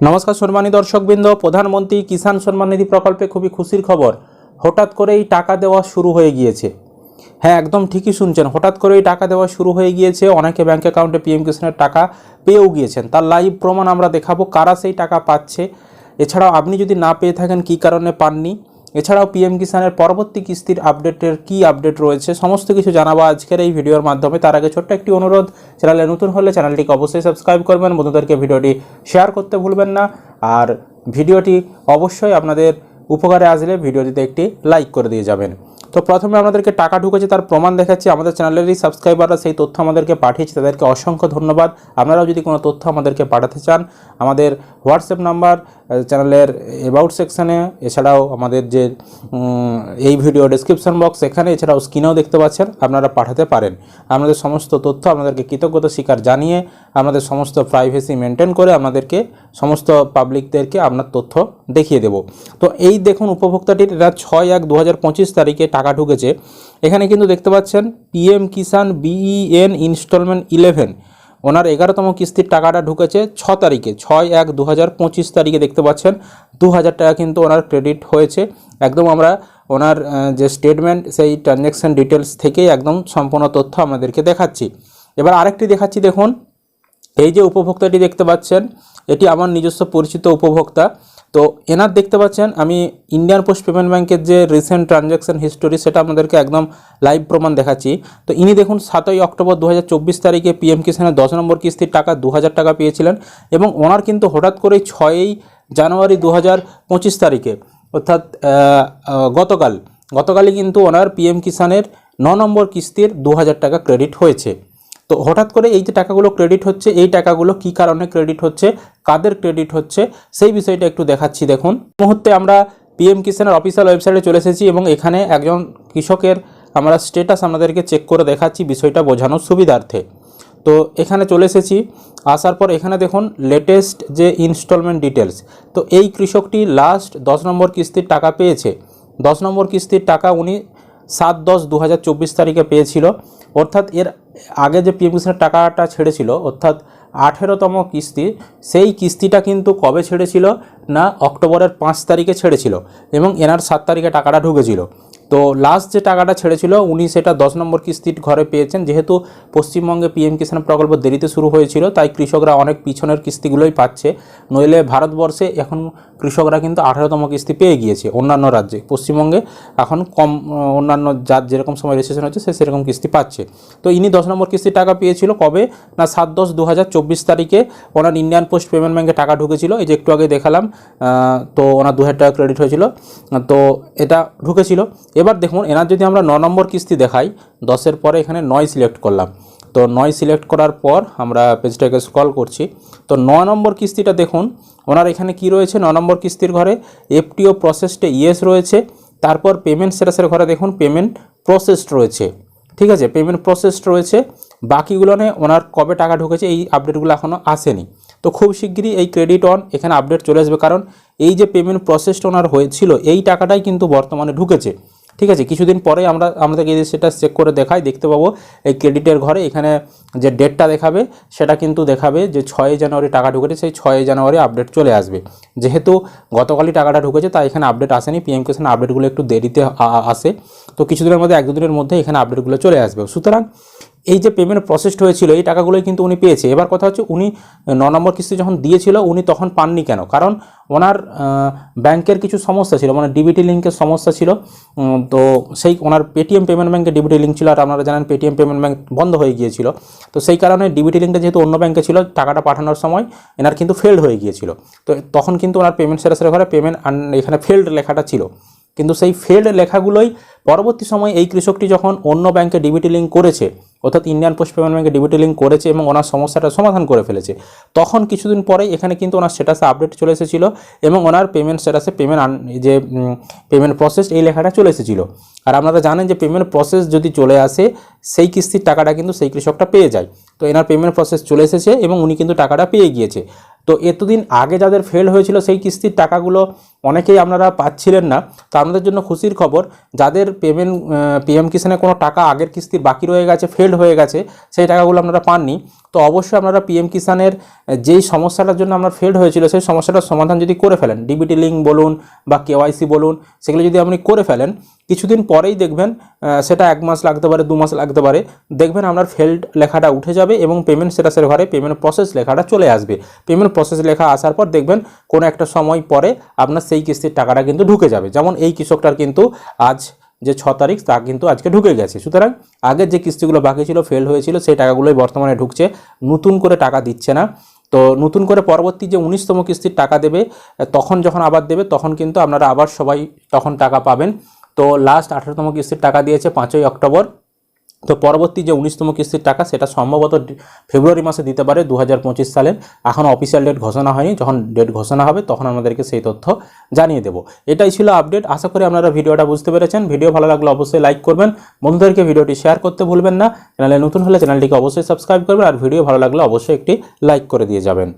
নমস্কার সম্মানী দর্শকবৃন্দ প্রধানমন্ত্রী কিষাণ সম্মান নিধি প্রকল্পে খুবই খুশির খবর। হঠাৎ করেই টাকা দেওয়া শুরু হয়ে গিয়েছে। হ্যাঁ একদম ঠিকই শুনছেন। হঠাৎ করেই টাকা দেওয়া শুরু হয়ে গিয়েছে, অনেকে ব্যাঙ্ক অ্যাকাউন্টে পিএম কিষাণের টাকা পেয়েও গিয়েছেন। তার লাইভ প্রমাণ আমরা দেখাবো, কারা সেই টাকা পাচ্ছে। এছাড়াও আপনি যদি না পেয়ে থাকেন, কী কারণে পাননি? এছাড়াও পিএম কিষাণের পরবর্তী কিস্তির আপডেটের কী আপডেট রয়েছে, সমস্ত কিছু জানাব আজকের এই ভিডিওর মাধ্যমে। তার আগে ছোট্ট একটি অনুরোধ, চ্যানেলে নতুন হলে চ্যানেলটিকে অবশ্যই সাবস্ক্রাইব করবেন, বন্ধুদেরকে ভিডিওটি শেয়ার করতে ভুলবেন না। আর ভিডিওটি অবশ্যই আপনাদের উপকারে আসলে ভিডিওটিতে একটি লাইক করে দিয়ে যাবেন। তো প্রথমে আমাদেরকে টাকা ঢুকেছে, তার প্রমাণ দেখাচ্ছি। আমাদের চ্যানেলেরই সাবস্ক্রাইবাররা সেই তথ্য আমাদেরকে পাঠিয়েছে, তাদেরকে অসংখ্য ধন্যবাদ। আপনারাও যদি কোনো তথ্য আমাদেরকে পাঠাতে চান, আমাদের হোয়াটসঅ্যাপ নাম্বার চ্যানেলের অ্যাবাউট সেকশানে এছাড়াও আমাদের যে এই ভিডিও ডেসক্রিপশন বক্স এখানে, এছাড়াও স্ক্রিনেও দেখতে পাচ্ছেন, আপনারা পাঠাতে পারেন। আমাদের সমস্ত তথ্য আপনাদেরকে কৃতজ্ঞতা স্বীকার জানিয়ে, আমাদের সমস্ত প্রাইভেসি মেনটেন করে আমাদেরকে সমস্ত পাবলিকদেরকে আপনার তথ্য দেখিয়ে দেব। তো এই দেখুন উপভোক্তাটির, এটা ছয় এক দু তারিখে টাকা ঢুকেছে। এখানে কিন্তু দেখতে পাচ্ছেন পিএম কিষাণ বিইএন ইনস্টলমেন্ট ইলেভেন ওনার এগারোতম কিস্তির টাকাটা ঢুকেছে ছ তারিখে, ছয় এক দু হাজার পঁচিশ তারিখে দেখতে পাচ্ছেন। দু হাজার টাকা কিন্তু ওনার ক্রেডিট হয়েছে। একদম আমরা ওনার যে স্টেটমেন্ট সেই ট্রানজ্যাকশান ডিটেলস থেকেই একদম সম্পূর্ণ তথ্য আমাদেরকে দেখাচ্ছি। এবার আরেকটি দেখাচ্ছি দেখুন। এই যে উপভোক্তাটি দেখতে পাচ্ছেন, এটি আমার নিজস্ব পরিচিত উপভোক্তা। তো এনার দেখতে পাচ্ছেন, আমি ইন্ডিয়ান পোস্ট পেমেন্ট ব্যাংকের যে রিসেন্ট ট্রানজ্যাকশন হিস্টোরি সেটা আপনাদেরকে একদম লাইভ প্রমাণ দেখাচ্ছি। তো ইনি দেখুন, সাতই অক্টোবর দু হাজার চব্বিশ তারিখে পিএম কিষানের দশ নম্বর কিস্তির টাকা দু হাজার টাকা পেয়েছিলেন এবং ওনার কিন্তু হঠাৎ করেই ছয়ই জানুয়ারি দু হাজার পঁচিশ তারিখে, অর্থাৎ গতকাল, গতকালই কিন্তু ওনার পিএম কিষানের ন নম্বর কিস্তির দু হাজার টাকা ক্রেডিট হয়েছে। তো হঠাৎ করে এই যে টাকাগুলো ক্রেডিট হচ্ছে, এই টাকাগুলো কি কারণে ক্রেডিট হচ্ছে, কাদের ক্রেডিট হচ্ছে, সেই বিষয়টা একটু দেখাচ্ছি, দেখুন। মুহূর্তে আমরা পিএম কিষানের অফিসিয়াল ওয়েবসাইটে চলে এসেছি এবং এখানে একজন কৃষকের আমরা স্টেটাস আপনাদেরকে চেক করে দেখাচ্ছি বিষয়টা বোঝানোর সুবিধার্থে। তো এখানে চলে এসেছি, আসার পর এখানে দেখুন লেটেস্ট যে ইনস্টলমেন্ট ডিটেলস তো এই কৃষকটি লাস্ট দশ নম্বর কিস্তির টাকা পেয়েছে। দশ নম্বর কিস্তির টাকা উনি সাত দশ দু তারিখে পেয়েছিল। অর্থাৎ এর আগে যে পিএম কিষাণের টাকাটা ছেড়েছিল, অর্থাৎ আঠেরোতম কিস্তি, সেই কিস্তিটা কিন্তু কবে ছেড়েছিল? না, অক্টোবরের পাঁচ তারিখে ছেড়েছিল এবং এনার সাত তারিখে টাকাটা ঢুকেছিল। তো লাস্ট যে টাকাটা ছেড়েছিল, উনি সেটা দশ নম্বর কিস্তির ঘরে পেয়েছেন। যেহেতু পশ্চিমবঙ্গে পিএম কিষাণ প্রকল্প দেরিতে শুরু হয়েছিল, তাই কৃষকরা অনেক পিছনের কিস্তিগুলোই পাচ্ছে। নইলে ভারতবর্ষে এখন কৃষকরা কিন্তু আঠারোতম কিস্তি পেয়ে গিয়েছে অন্যান্য রাজ্যে। পশ্চিমবঙ্গে এখন কম অন্যান্য যার যেরকম সময় রেজিস্ট্রেশন হচ্ছে, সে সেরকম কিস্তি পাচ্ছে। তো ইনি দশ নম্বর কিস্তির টাকা পেয়েছিল কবে? না, সাত দশ দু তারিখে ওনার ইন্ডিয়ান পোস্ট পেমেন্ট ব্যাঙ্কে টাকা ঢুকেছিল। এই যে একটু আগে দেখালাম তো ওনার দু হাজার টাকা ক্রেডিট হয়েছিল। তো এটা ঢুকেছিল। এবার দেখুন, এনার যদি আমরা ন নম্বর কিস্তি দেখাই, দশের পরে এখানে নয় সিলেক্ট করলাম। তো নয় সিলেক্ট করার পর আমরা পেজটাকে স্ক্রল করছি। তো ন নম্বর কিস্তিটা দেখুন, ওনার এখানে কি রয়েছে? ন নম্বর কিস্তির ঘরে এফটিও প্রসেসটে ইয়েস রয়েছে। তারপর পেমেন্ট স্ট্যাটাসের ঘরে দেখুন পেমেন্ট প্রসেসড রয়েছে। ঠিক আছে পেমেন্ট প্রসেসড রয়েছে। বাকিগুলো নিয়ে ওনার কবে টাকা ঢুকেছে, এই আপডেটগুলো এখনও আসেনি। তো খুব শিগগিরই এই ক্রেডিট অন এখানে আপডেট চলে আসবে। কারণ এই যে পেমেন্ট প্রসেসটা ওনার হয়েছিল, এই টাকাটাই কিন্তু বর্তমানে ঢুকেছে। ঠিক আছে, কিছুদিন পরে আমরা, আমাদেরকে এই সেটা চেক করে দেখাই, দেখতে পাবো এই ক্রেডিটের ঘরে এখানে যে ডেটটা দেখাবে, সেটা কিন্তু দেখাবে যে ছয় জানুয়ারি টাকা ঢুকেছে, সেই ছয় জানুয়ারি আপডেট চলে আসবে। যেহেতু গতকালই টাকাটা ঢুকেছে, তাই এখানে আপডেট আসেনি পিএম কিষাণ আপডেটগুলো একটু দেরিতে আসে। তো কিছুদিনের মধ্যে এক দুদিনের মধ্যে এখানে আপডেটগুলো চলে আসবে। সুতরাং এই যে পেমেন্ট প্রসেসড হয়েছিল, এই টাকাগুলোই কিন্তু উনি পেয়েছে। এবার কথা হচ্ছে, উনি ন নম্বর কিস্তি যখন দিয়েছিল, উনি তখন পাননি কেন? কারণ ওনার ব্যাংকের কিছু সমস্যা ছিল মানে ডিবিটি লিঙ্কের সমস্যা ছিল। তো সেই ওনার পেটিএম পেমেন্ট ব্যাংকে ডিবিটি লিঙ্ক ছিল, আর আপনারা জানেন পেটিএম পেমেন্ট ব্যাংক বন্ধ হয়ে গিয়েছিল। তো সেই কারণে ডিবিটি লিঙ্কটা যেহেতু অন্য ব্যাংকে ছিল, টাকাটা পাঠানোর সময় এনার কিন্তু ফেল্ড হয়ে গিয়েছিল। তো তখন কিন্তু ওনার পেমেন্ট সেরা সেরা ঘরে পেমেন্ট এখানে ফেল্ড লেখাটা ছিল। কিন্তু সেই ফেল্ড লেখাগুলোই পরবর্তী সময় এই কৃষকটি যখন অন্য ব্যাংকে ডিবিটি লিঙ্ক করেছে, অর্থাৎ ইন্ডিয়ান পোস্ট পেমেন্ট ব্যাংকে ডিবিটি লিঙ্ক করেছে এবং ওনার সমস্যাটা সমাধান করে ফেলেছে, তখন কিছুদিন পরেই এখানে কিন্তু ওনার স্ট্যাটাসে আপডেট চলে এসেছিল এবং ওনার পেমেন্ট স্ট্যাটাসে পেমেন্ট যে পেমেন্ট প্রসেস এই লেখাটা চলে এসেছিল। আর আপনারা জানেন যে পেমেন্ট প্রসেস যদি চলে আসে, সেই কিস্তির টাকাটা কিন্তু সেই কৃষকটা পেয়ে যায়। তো এনার পেমেন্ট প্রসেস চলে এসেছে এবং উনি কিন্তু টাকাটা পেয়ে গিয়েছে। তো এতদিন আগে যাদের ফেল হয়েছিল সেই কিস্তির টাকাগুলো অনেকেই আপনারা পাচ্ছিলেন না। তো আপনাদের জন্য খুশির খবর, যাদের পেমেন্ট পিএম কিষানে কোনো টাকা আগের কিস্তির বাকি রয়ে গেছে ফেল্ড হয়ে গেছে, সেই টাকাগুলো আপনারা পাননি। তো অবশ্যই আপনারা পিএম কিষানের যেই সমস্যাটার জন্য আপনার ফেল্ড হয়েছিল, সেই সমস্যাটার সমাধান যদি করে ফেলেন ডিবিটি লিঙ্ক বলুন বা কেওয়াইসি বলুন, সেগুলো যদি আপনি করে ফেলেন, কিছুদিন পরেই দেখবেন সেটা এক মাস লাগতে পারে, দু মাস লাগতে পারে, দেখবেন আপনার ফেল্ড লেখাটা উঠে যাবে এবং পেমেন্ট স্ট্যাটাসের ঘরে পেমেন্ট প্রসেস লেখাটা চলে আসবে। পেমেন্ট প্রসেস লেখা আসার পর দেখবেন কোনো একটা সময় পরে আপনার সেই কিস্তির টাকাটা কিন্তু ঢুকে যাবে। যেমন এই কৃষকটার কিন্তু আজ যে ছ তারিখ, তা কিন্তু আজকে ঢুকে গেছে। সুতরাং আগের যে কিস্তিগুলো বাকি ছিল ফেল হয়েছিল, সেই টাকাগুলোই বর্তমানে ঢুকছে। নতুন করে টাকা দিচ্ছে না। তো নতুন করে পরবর্তী যে উনিশতম কিস্তির টাকা দেবে, তখন যখন আবার দেবে, তখন কিন্তু আপনারা আবার সবাই তখন টাকা পাবেন। তো লাস্ট আঠারোতম কিস্তির টাকা দিয়েছে পাঁচই অক্টোবর। তো পরবর্তী যে উনিশতম কিস্তির টাকা, সেটা সম্ভবত ফেব্রুয়ারি মাসে দিতে পারে দু হাজার পঁচিশ সালের। এখন অফিসিয়াল ডেট ঘোষণা হয়নি। যখন ডেট ঘোষণা হবে, তখন আমাদেরকে সেই তথ্য জানিয়ে দেবো। এটাই ছিল আপডেট আশা করি আপনারা ভিডিওটা বুঝতে পেরেছেন। ভিডিও ভালো লাগলে অবশ্যই লাইক করবেন। বন্ধুদেরকে ভিডিওটি শেয়ার করতে ভুলবেন না। চ্যানেলে নতুন হলে চ্যানেলটিকে অবশ্যই সাবস্ক্রাইব করবেন। আর ভিডিও ভালো লাগলে অবশ্যই একটি লাইক করে দিয়ে যাবেন।